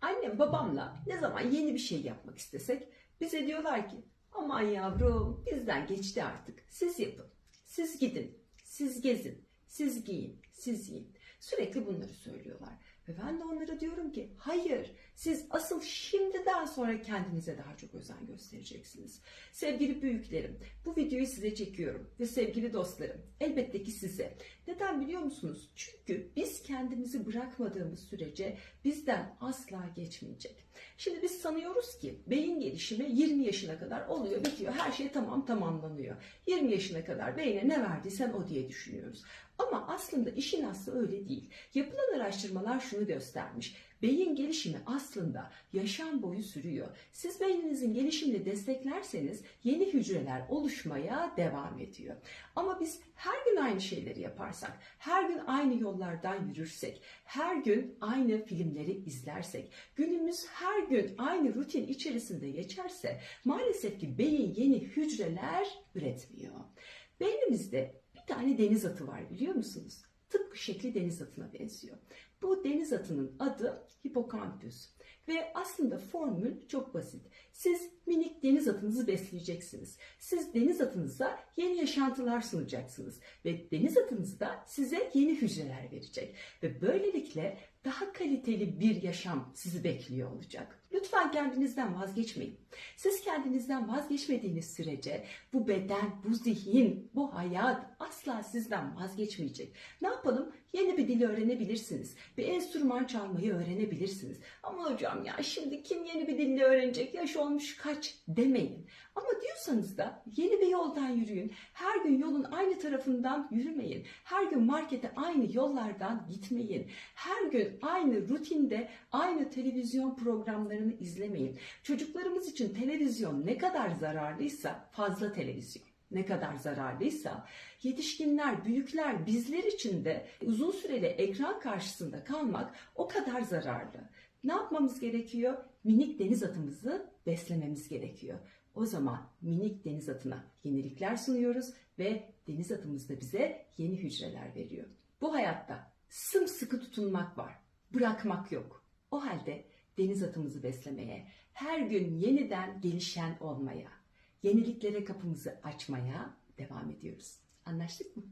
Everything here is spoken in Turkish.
Annem babamla ne zaman yeni bir şey yapmak istesek bize diyorlar ki aman yavrum bizden geçti artık. Siz yapın. Siz gidin. Siz gezin. Siz giyin. Siz yiyin. Sürekli bunları söylüyorlar. Ve ben de onlara diyorum ki hayır siz asıl şimdiden sonra kendinize daha çok özen göstereceksiniz. Sevgili büyüklerim bu videoyu size çekiyorum ve sevgili dostlarım elbette ki size. Neden biliyor musunuz? Çünkü biz kendimizi bırakmadığımız sürece bizden asla geçmeyecek. Şimdi biz sanıyoruz ki beyin gelişimi 20 yaşına kadar oluyor, bitiyor. Her şey tamam tamamlanıyor. 20 yaşına kadar beyne ne verdiysen o diye düşünüyoruz. Ama aslında işin aslı öyle değil. Yapılan araştırmalar şunu göstermiş. Beyin gelişimi aslında yaşam boyu sürüyor. Siz beyninizin gelişimini desteklerseniz yeni hücreler oluşmaya devam ediyor. Ama biz her gün aynı şeyleri yaparsak, her gün aynı yollardan yürürsek, her gün aynı filmleri izlersek, günümüz her gün aynı rutin içerisinde geçerse maalesef ki beyin yeni hücreler üretmiyor. Beynimizde tane deniz atı var biliyor musunuz? Şekli deniz atına benziyor. Bu deniz atının adı hipokampüs. Ve aslında formül çok basit. Siz minik deniz atınızı besleyeceksiniz. Siz deniz atınıza yeni yaşantılar sunacaksınız. Ve deniz atınız da size yeni hücreler verecek. Ve böylelikle daha kaliteli bir yaşam sizi bekliyor olacak. Lütfen kendinizden vazgeçmeyin. Siz kendinizden vazgeçmediğiniz sürece bu beden, bu zihin, bu hayat asla sizden vazgeçmeyecek. Ne yapalım? Yeni bir dil öğrenebilirsiniz. Bir enstrüman çalmayı öğrenebilirsiniz. Ama hocam ya şimdi kim yeni bir dille öğrenecek? Yaş olmuş kaç demeyin. Ama diyorsanız da yeni bir yoldan yürüyün. Her gün yolun aynı tarafından yürümeyin. Her gün markete aynı yollardan gitmeyin. Her gün aynı rutinde aynı televizyon programlarını izlemeyin. Çocuklarımız için televizyon ne kadar zararlıysa fazla televizyon ne kadar zararlıysa yetişkinler, büyükler bizler için de uzun süreli ekran karşısında kalmak o kadar zararlı. Ne yapmamız gerekiyor? Minik deniz atımızı beslememiz gerekiyor. O zaman minik deniz atına yenilikler sunuyoruz ve deniz atımız da bize yeni hücreler veriyor. Bu hayatta sımsıkı tutunmak var, bırakmak yok. O halde deniz atımızı beslemeye, her gün yeniden gelişen olmaya, yeniliklere kapımızı açmaya devam ediyoruz. Anlaştık mı?